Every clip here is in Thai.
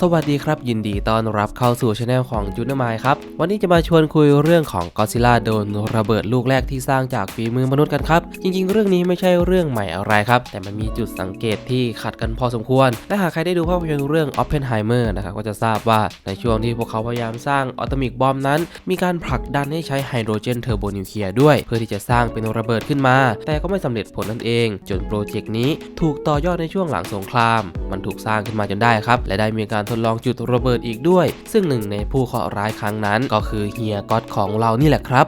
สวัสดีครับ ยินดีต้อนรับเข้าสู่ช anel ของจุนมายครับ วันนี้จะมาชวนคุยเรื่องของก d ซิล่าโดนระเบิดลูกแรกที่สร้างจากฝีมือมนุษย์กันครับ จริง ๆ เรื่องนี้ไม่ใช่เรื่องใหม่อะไรครับ แต่มันมีจุดสังเกตที่ขัดกันพอสมควรและหากใครได้ดูภาพยนตร์เรื่อง Oppenheimer นะครับก็จะทราบว่าในช่วงที่พวกเขาพยายามสร้างออโตมิกบอมนั้น มีการผลักดันให้ใช้ไฮโดรเจนเทอร์โบนิวเคลียร์ด้วย เพื่อที่จะสร้างเป็นระเบิดขึ้นมา แต่ก็ไม่สำเร็จผลนั่นเอง จนโปรเจกต์นี้ถูกต่อยอดในช่วงหลังสงคราม มันถูกสร้างขึ้นมาจนได้ครับและได้มีการทดลองจุดระเบิดอีกด้วย ซึ่งหนึ่งในผู้เคราะห์ร้ายครั้งนั้นก็คือเฮียก๊อตของเรานี่แหละครับ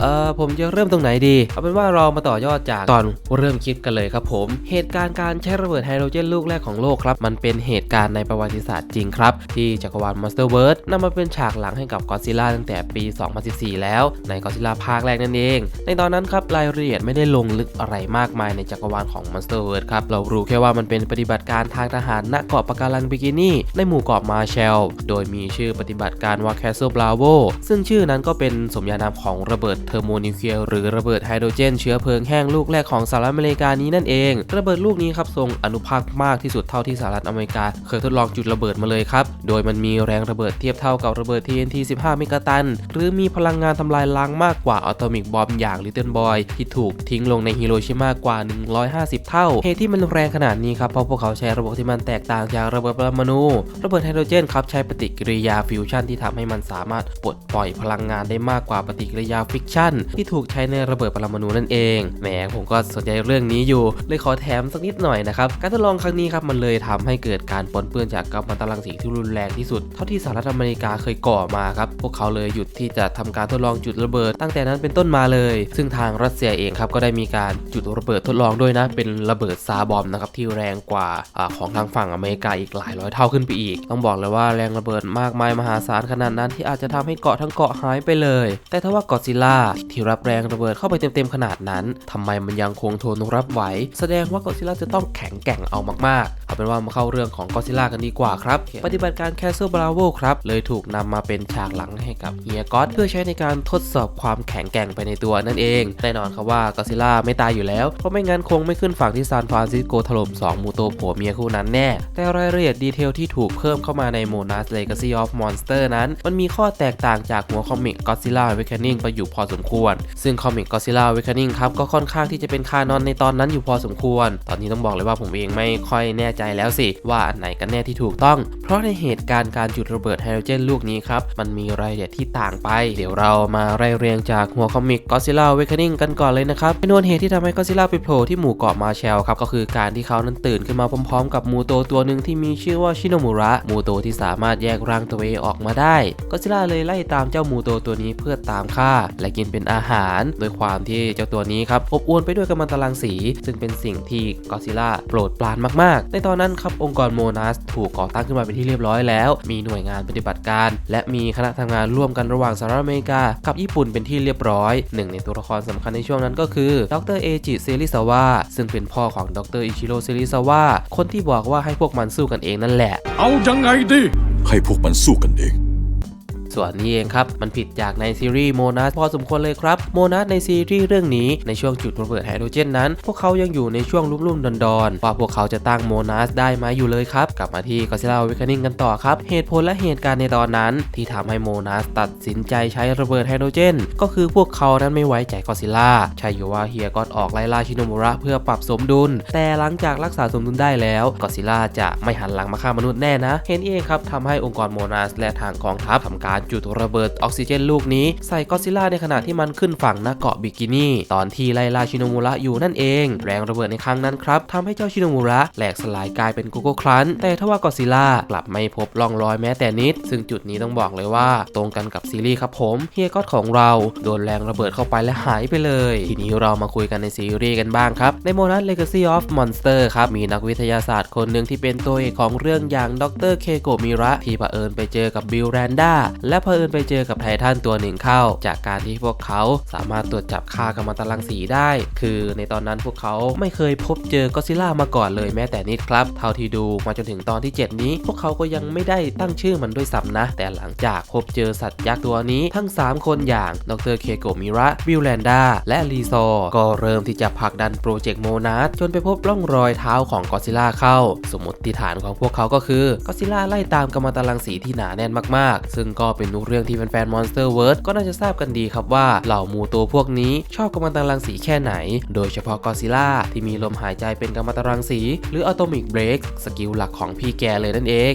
เอ่อผมจะเริ่มตรงไหนดี เอาเป็นว่าเรามาต่อยอดจากตอนเริ่มคิดกันเลยครับผม เหตุการณ์การใช้ระเบิดไฮโดรเจนลูกแรกของโลกครับ มันเป็นเหตุการณ์ในประวัติศาสตร์จริงครับ ที่จักรวาล Monsterverse นำมาเป็นฉากหลังให้กับก็ d ซิล่าตั้งแต่ปี 2014 แล้ว ในก็ d ซิล่าภาคแรกนั่นเอง ในตอนนั้นครับรายละเอียดไม่ได้ลงลึกอะไรมากมายในจักรวาลของ Monsterverse ครับเรารู้แค่ว่ามันเป็นปฏิบัติการทางทหารณเกาะปะการังบิกินี่ในหมู่เกาะมาแชล โดยมีชื่อปฏิบัติการว่า Castle Bravo ซึ่งชื่อนั้นก็เป็นสมญานามของระเบิดเทอร์โมนิวเคลียร์หรือระเบิดไฮโดรเจนเชื้อเพลิงแห้งลูกแรกของสหรัฐอเมริกานี้นั่นเอง ระเบิดลูกนี้ครับทรงอนุภาคมากที่สุดเท่าที่สหรัฐอเมริกา เคยทดลองจุดระเบิดมาเลยครับ โดยมันมีแรงระเบิดเทียบเท่ากับระเบิด TNT 15 เมกะตัน หรือมีพลังงานทำลายล้างมากกว่าอะตอมิกบอมอย่าง Little Boy ที่ถูกทิ้งลงในฮิโรชิมากว่า 150 เท่า เหตุที่มันแรงขนาดนี้ครับเพราะพวกเขาใช้ระบบที่มันแตกต่างจากระเบิดปรมาณูระเบิดไฮโดรเจนครับใช้ปฏิกิริยาฟิวชันที่ทำให้มันสามารถปลดปล่อยพลังงานได้มากกว่าปฏิกิริยาฟิกชันที่ถูกใช้ในระเบิดปรมาณูนั่นเองแหมผมก็สนใจเรื่องนี้อยู่ เลยขอแถมสักนิดหน่อยนะครับการทดลองครั้งนี้ครับมันเลยทำให้เกิดการปนเปื้อนจากกัมมันตรังสีที่รุนแรงที่สุด เท่าที่สหรัฐอเมริกาเคยก่อมาครับพวกเขาเลยหยุดที่จะทำการทดลองจุดระเบิด ตั้งแต่นั้นเป็นต้นมาเลย ซึ่งทางรัสเซียเองครับก็ได้มีการจุดระเบิดทดลองด้วยนะ เป็นระเบิดซาบอมนะครับที่แรงกว่าอของทางฝั่งอเมริกาอีกหลายร้อยเท่าขึ้นไปอีก ต้องบอกเลยว่าแรงระเบิดมากมายมหาศาลขนาดนั้นที่อาจจะทำให้เกาะทั้งเกาะหายไปเลย แต่ถ้าว่ากอซิล่าที่รับแรงระเบิดเข้าไปเต็มๆขนาดนั้นทำไมมันยังคงทนรับไหว แสดงว่ากอซิล่าจะต้องแข็งแกร่งเอามากๆ เอาเป็นว่ามาเข้าเรื่องของกอซิล่ากันดีกว่าครับ ปฏิบัติการ Castle Bravo ครับเลยถูกนำมาเป็นฉากหลังให้กับเฮียก็อตเพื่อใช้ในการทดสอบความแข็งแกร่งไปในตัวนั่นเองแน่นอนครับว่ากอซิล่าไม่ตายอยู่แล้ว เพราะไม่งั้นคงไม่ขึ้นฝั่งที่ซานฟรานซิสโกถล่ม2มูโตผัวเมียคู่นั้นแน่ แต่รายละเอียดดีเทลที่ถูกเพิ่มเข้ามาใน Monas Legacy of Monster นั้น มันมีข้อแตกต่างจากหัวคอมิก Godzilla Awakening ไปอยู่พอสมควร ซึ่งคอมิก Godzilla Awakening ครับก็ค่อนข้างที่จะเป็นคานอนในตอนนั้นอยู่พอสมควร ตอนนี้ต้องบอกเลยว่าผมเองไม่ค่อยแน่ใจแล้วสิ ว่าอันไหนกันแน่ที่ถูกต้อง เพราะในเหตุการณ์การจุดระเบิดไฮโดรเจนลูกนี้ครับ มันมีรายละเอียดที่ต่างไป เดี๋ยวเรามาไล่เรียงจากหัวคอมิก Godzilla Awakening กันก่อนเลยนะครับเป็นวนเหตุที่ทำให้ Godzilla ไปโผล่ที่หมู่เกาะมาแชลครับก็คือการที่เขานั้นตื่นขึ้นมาพร้อมๆ กับมูโตตัวหนึ่งที่มีชื่อว่าชิโนมุระมูโตที่สามารถแยกร่างตัวเองออกมาได้ Godzilla เลยไล่ตามเจ้ามูโตตัวนี้เพื่อตามฆ่า และกินเป็นอาหาร โดยความที่เจ้าตัวนี้ครับอบอวลไปด้วยกัมมันตรังสี ซึ่งเป็นสิ่งที่กอซิล่าโปรดปรานมากๆ ในตอนนั้นครับองค์กรโมนัสถูกก่อตั้งขึ้นมาเป็นที่เรียบร้อยแล้ว มีหน่วยงานปฏิบัติการ และมีคณะทำงานร่วมกันระหว่างสหรัฐอเมริกา กับญี่ปุ่นเป็นที่เรียบร้อยหนึ่งในตัวละครสำคัญในช่วงนั้นก็คือดรเอจิเซริซาวะซึ่งเป็นพ่อของดรอิชิโร่เซริซาวะคนที่บอกว่าให้พวกมันสู้กันเองนั่นแหละ เอายังไงดี ให้พวกมันสู้กันเอง ส่วนนี้เองครับมันผิดจากในซีรีส์โมนัสพอสมควรเลยครับโมนัสในซีรีส์เรื่องนี้ในช่วงจุดระเบิดไฮโดรเจนนั้น พวกเขายังอยู่ในช่วงรุ่มๆดอนๆว่าพวกเขาจะตั้งโมนัสได้ไหมอยู่เลยครับ กลับมาที่ก็ซิล่าวิคานิ่งกันต่อครับเหตุผลและเหตุการณ์ในตอนนั้น ที่ทำให้โมนัสตัดสินใจใช้ระเบิดไฮโดรเจน ก็คือพวกเขานั้นไม่ไว้ใจก็ซิล่าใช่อยู่ว่าเฮียก็ออกไล่ล่าชิโนมุระเพื่อปรับสมดุล แต่หลังจากรักษาสมดุลได้แล้วก็ซิล่าจะไม่หันหลังมาฆ่ามนุษย์แน่นะเห็นเองครับทำให้องค์กรโมนัสและทางกองทัพทำการจุดระเบิดออกซิเจนลูกนี้ ใส่ก็ซิล่าในขณะที่มันขึ้นฝั่งหน้าเกาะบิกินี่ ตอนที่ไล่ล่าชิโนมุระอยู่นั่นเอง แรงระเบิดในครั้งนั้นครับทำให้เจ้าชิโนมุระแหลกสลายกลายเป็นโกโก้ครันแต่ทว่าก็ซิล่ากลับไม่พบร่องรอยแม้แต่นิด ซึ่งจุดนี้ต้องบอกเลยว่า ตรงกันกับซีรีส์ครับผมเฮียก็อดของเราโดนแรงระเบิดเข้าไปและหายไปเลย ทีนี้เรามาคุยกันในซีรีส์กันบ้างครับ ในโมนัส Legacy of Monster ครับมีนักวิทยาศาสตร์คนหนึ่งที่เป็นตัวเอกของเรื่องอย่างดรเคโกมิระที่เผอิญไปเจอกับบิลแรนด้าและเผอิญไปเจอกับไททันตัวหนึ่งเข้า จากการที่พวกเขาสามารถตรวจจับค่ากัมมันตรังสีได้ คือในตอนนั้นพวกเขาไม่เคยพบเจอกอซิล่ามาก่อนเลยแม้แต่นิดครับ เท่าที่ดูมาจนถึงตอนที่ 7 นี้ พวกเขาก็ยังไม่ได้ตั้งชื่อมันด้วยซ้ำนะ แต่หลังจากพบเจอสัตว์ยักษ์ตัวนี้ทั้ง 3 คนอย่างดรเคโกมิระวิลแลนดาและลีซอก็เริ่มที่จะผลักดันโปรเจกต์โมนาสจนไปพบร่องรอยเท้าของกอซิล่าเข้า สมมติฐานของพวกเขาก็คือกอซิล่าไล่ตามกัมมันตรังสีที่หนาแน่นมากๆ ซึ่งก็เป็นนุกเรื่องที่แฟนๆ Monster World ก็น่าจะทราบกันดีครับว่าเหล่ามูตัวพวกนี้ชอบกัมมันตรังสีแค่ไหน โดยเฉพาะกอซิล่าที่มีลมหายใจเป็นกัมมันตรังสี หรืออะโตมิกเบรกสกิลหลักของพี่แกเลยนั่นเอง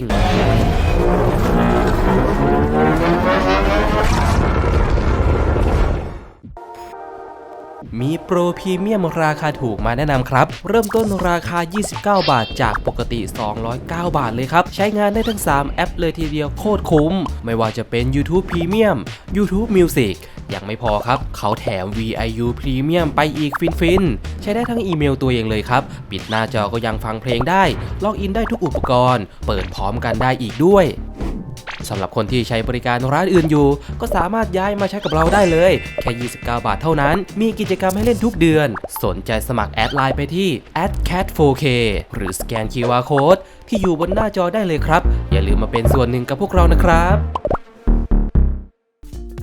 มีโปรพรีเมียมราคาถูกมาแนะนำครับ เริ่มต้นราคา 29 บาท จากปกติ 209 บาทเลยครับ ใช้งานได้ทั้ง 3 แอปเลยทีเดียวโคตรคุ้ม ไม่ว่าจะเป็น YouTube Premium YouTube Music ยังไม่พอครับ เขาแถม VIU Premium ไปอีกฟินๆ ใช้ได้ทั้งอีเมลตัวเองเลยครับ ปิดหน้าจอก็ยังฟังเพลงได้ ล็อกอินได้ทุกอุปกรณ์ เปิดพร้อมกันได้อีกด้วย สำหรับคนที่ใช้บริการร้านอื่นอยู่ ก็สามารถย้ายมาใช้กับเราได้เลย แค่ 29 บาทเท่านั้น มีกิจกรรมให้เล่นทุกเดือน สนใจสมัครแอดไลน์ไปที่ @cat4k หรือสแกน QR Code ที่อยู่บนหน้าจอได้เลยครับ อย่าลืมมาเป็นส่วนหนึ่งกับพวกเรานะครับ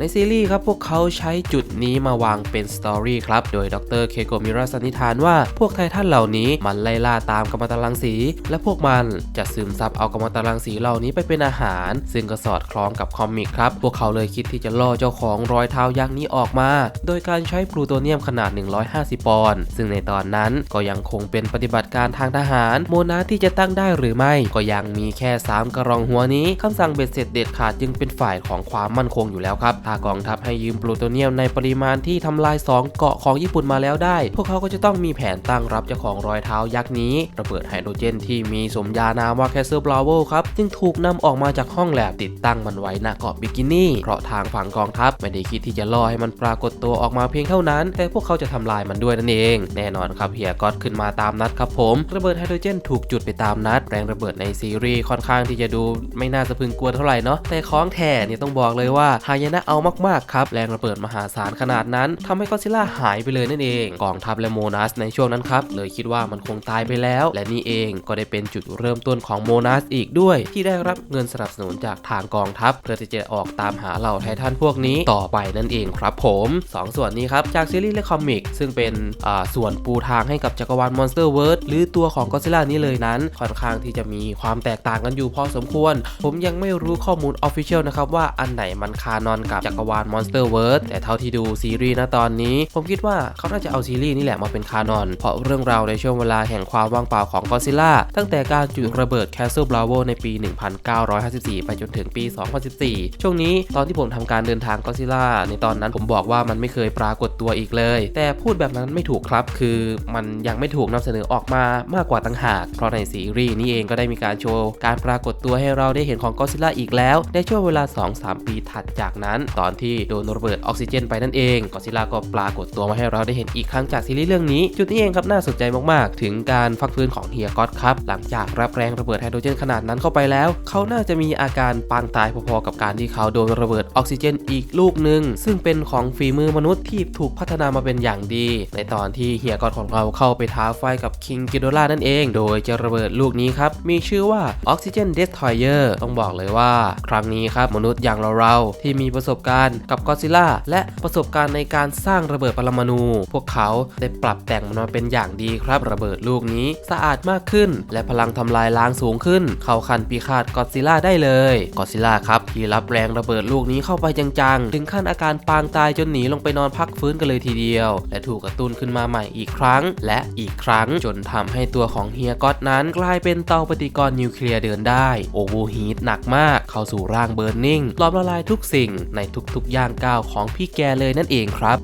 ในซีรีส์ครับพวกเขาใช้จุดนี้มาวางเป็นสตอรี่ครับ โดยดรเคโกมิระสันนิษฐานว่าพวกไททันเหล่านี้มันไล่ล่าตามกัมมันตรังสี และพวกมันจะซึมซับเอากัมมันตรังสีเหล่านี้ไปเป็นอาหาร ซึ่งก็สอดคล้องกับคอมิกครับ พวกเขาเลยคิดที่จะล่อเจ้าของรอยเท้ายักษ์นี้ออกมา โดยการใช้พลูโตเนียมขนาด 150 ปอนด์ซึ่งในตอนนั้นก็ยังคงเป็นปฏิบัติการทางทหาร โมนาที่จะตั้งได้หรือไม่ก็ยังมีแค่ 3 กระรองหัวนี้คำสั่งเบ็ดเสร็จเด็ดขาดจึงเป็นฝ่ายของความมั่นคงอยู่แล้วครับถ้ากองทัพให้ยืมพลูโตเนียมในปริมาณที่ทำลาย 2 เกาะของญี่ปุ่นมาแล้วได้ พวกเขาก็จะต้องมีแผนตั้งรับเจ้าของรอยเท้ายักษ์นี้ ระเบิดไฮโดรเจนที่มีสมญานามว่าแคสเซิลบลาวเวลครับ จึงถูกนำออกมาจากห้องแลบติดตั้งมันไว้ณเกาะบิกินี่ เพราะทางฝั่งกองทัพไม่ได้คิดที่จะล่อให้มันปรากฏตัวออกมาเพียงเท่านั้น แต่พวกเขาจะทำลายมันด้วยนั่นเอง แน่นอนครับเฮียก็ขึ้นมาตามนัดครับผม ระเบิดไฮโดรเจนถูกจุดไปตามนัด แรงระเบิดในซีรีส์ค่อนข้างที่จะดูไม่น่าสะพรึงกลัวเท่าไหร่เนาะแต่ของแท้เนี่ยต้องบอกเลยว่าหายนะเอามากๆครับแรงระเบิดมหาศาลขนาดนั้นทำให้ก็อดซิล่าหายไปเลยนั่นเองกองทัพและโมนัสในช่วงนั้นครับเลยคิดว่ามันคงตายไปแล้ว และนี่เองก็ได้เป็นจุดเริ่มต้นของโมนัสอีกด้วย ที่ได้รับเงินสนับสนุนจากทางกองทัพ เพื่อที่จะออกตามหาเหล่าไททันพวกนี้ต่อไปนั่นเองครับผมสองส่วนนี้ครับจากซีรีส์และคอมิกซึ่งเป็นส่วนปูทางให้กับจักรวาลมอนสเตอร์เวิร์ดหรือตัวของก็อดซิล่านี้เลยนั้น ค่อนข้างที่จะมีความแตกต่างกันอยู่พอสมควร ผมยังไม่รู้ข้อมูลออฟฟิเชียลนะครับว่าอันไหนมันคานอนกับจักรวาลมอนสเตอร์เวิร์แต่เท่าที่ดูซีรีส์นะตอนนี้ ผมคิดว่าเขาน่าจะเอาซีรีส์นี่แหละมาเป็นคานอน เพราะเรื่องราวในช่วงเวลาแห่งความว่างเปล่าของก็อซิล่าตั้งแต่การจุดระเบิดแคสเซิลบลาวโวในปี 1954 ไปจนถึงปี 2014 ช่วงนี้ตอนที่ผมทำการเดินทางก็อซิล่าในตอนนั้นผมบอกว่ามันไม่เคยปรากฏตัวอีกเลย แต่พูดแบบนั้นไม่ถูกครับ คือมันยังไม่ถูกนำเสนอออกมามากกว่าต่างหาก เพราะในซีรีส์นี้เองก็ได้มีการโชว์การปรากฏตัวให้เราได้เห็นของก็อซิลล่าอีกแล้ว ในช่วงเวลา 2-3 ปีถัดจากนั้นตอนที่โดนระเบิดออกซิเจนไปนั่นเองก็อซิล่าก็ปรากฏตัวมาให้เราได้เห็นอีกครั้งจากซีรีส์เรื่องนี้ จุดนี้เองครับน่าสนใจมากๆ ถึงการฟักฟื้นของเฮียก็อตครับ หลังจากรับแรงระเบิดไฮโดรเจนขนาดนั้นเข้าไปแล้ว เขาน่าจะมีอาการปางตายพอๆกับการที่เขาโดนระเบิดออกซิเจนอีกลูกหนึ่งซึ่งเป็นของฝีมือมนุษย์ที่ถูกพัฒนามาเป็นอย่างดี ในตอนที่เฮียก็อตของเราเข้าไปท้าไฟกับคิงกิโดล่านั่นเอง โดยจะระเบิดลูกนี้ครับมีชื่อว่าออกซิเจนเดสทอยเออร์ต้องบอกเลยว่า ครั้งนี้ครับมนุษย์อย่างเราๆที่มีประสบการณ์กับก็อซิล่าและประสบการณ์ในการสร้างระเบิดปรมาณูพวกเขาได้ปรับแต่งมันมาเป็นอย่างดีครับระเบิดลูกนี้สะอาดมากขึ้น และพลังทำลายล้างสูงขึ้น เข้าคันปีคาดก็อซิล่าได้เลยก็อซิล่าครับที่รับแรงระเบิดลูกนี้เข้าไปจังๆ ถึงขั้นอาการปางตายจนหนีลงไปนอนพักฟื้นกันเลยทีเดียว และถูกกระตุ้นขึ้นมาใหม่อีกครั้ง และอีกครั้งจนทำให้ตัวของเฮียก็อตนั้นกลายเป็นเตาปฏิกรณ์นิวเคลียร์เดินได้โอเวอร์ฮีทหนักมากเข้าสู่ร่างเบิร์นนิ่งลอบละลายทุกสิ่งในทุกๆย่างก้าวของพี่แกเลยนั่นเองครับ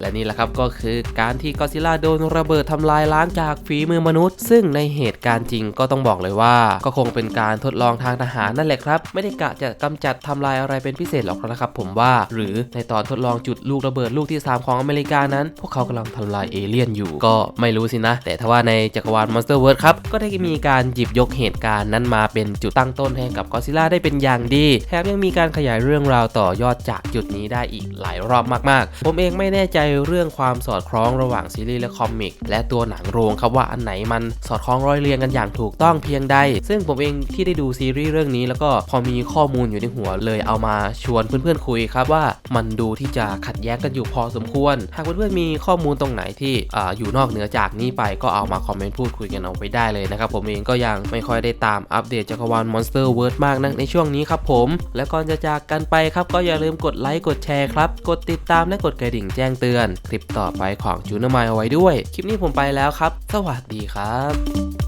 และนี่แหละครับก็คือการที่ก็ซิล่าโดนระเบิดทำลายล้างจากฝีมือมนุษย์ ซึ่งในเหตุการณ์จริงก็ต้องบอกเลยว่า ก็คงเป็นการทดลองทางทหารนั่นแหละครับ ไม่ได้กะจะกำจัดทำลายอะไรเป็นพิเศษหรอกนะครับ ผมว่า หรือในตอนทดลองจุดลูกระเบิดลูกที่ 3 ของอเมริกานั้น พวกเขากำลังทำลายเอเลี่ยนอยู่ ก็ไม่รู้สินะ แต่ถ้าว่าในจักรวาล Monster World ครับก็ได้มีการหยิบยกเหตุการณ์นั้นมาเป็นจุดตั้งต้นให้กับก็ซิล่าได้เป็นอย่างดีแถมยังมีการขยายเรื่องราวต่อยอดจากจุดนี้ได้อีกหลายรอบมากๆ ผมเองไม่แน่ใจเรื่องความสอดคล้องระหว่างซีรีส์และคอมิก และตัวหนังโรงครับว่าอันไหนมันสอดคล้องร้อยเรียงกันอย่างถูกต้องเพียงใด ซึ่งผมเองที่ได้ดูซีรีส์เรื่องนี้ แล้วก็พอมีข้อมูลอยู่ในหัวเลยเอามาชวนเพื่อนๆคุยครับว่ามันดูที่จะขัดแย้งกันอยู่พอสมควร หากเพื่อนๆมีข้อมูลตรงไหนที่ออยู่นอกเหนือจากนี้ไปก็เอามาคอมเมนต์พูดคุยกันเอาไปได้เลยนะครับผมเองก็ยังไม่ค่อยได้ตามอัปเดตจักรวาล Monster World มากนักในช่วงนี้ครับผม และก่อนจะจากกันไปครับก็อย่าลืมกดไลค์กดแชร์ครับกดติดตามและกดกระดิ่งแจ้งเตือนคลิปต่อไปของจูนมายเอาไว้ด้วย คลิปนี้ผมไปแล้วครับ สวัสดีครับ